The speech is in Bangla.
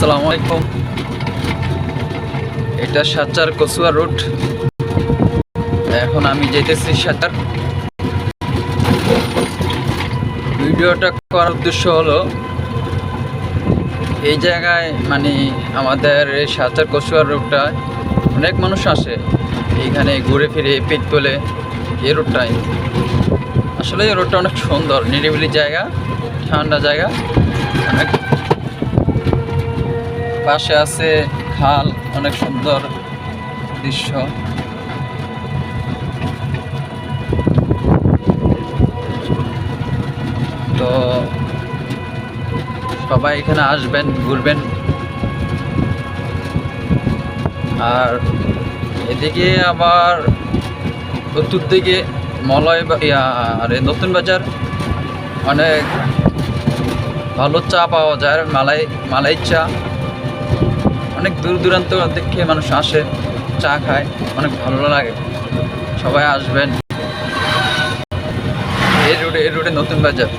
আসসালামু আলাইকুম। এটা সাচার কচুয়া রোড। এখন আমি যেতেছি সাচার ভিডিওটা করার উদ্দেশ্য হলো, এই জায়গায় মানে আমাদের সাচার কচুয়া রোডটায় অনেক মানুষ আসে। এইখানে ঘুরে ফিরে পেট তোলে এই রোডটায় আসলে এই রোডটা অনেক সুন্দর, নিরিবিলি জায়গা, ঠান্ডা জায়গা, অনেক পাশে আছে খাল, অনেক সুন্দর দৃশ্য। তো সবাই এখানে আসবেন, ঘুরবেন। আর এদিকে আবার উত্তর দিকে মলয় আর নতুন বাজার। অনেক ভালো চা পাওয়া যায়, মালাই মালাই চা। অনেক দূর দূরান্ত থেকে মানুষ আসে, চা খায়, অনেক ভালো লাগে। সবাই আসবেন। এই রোডে এই রোডে নতুন বাজার।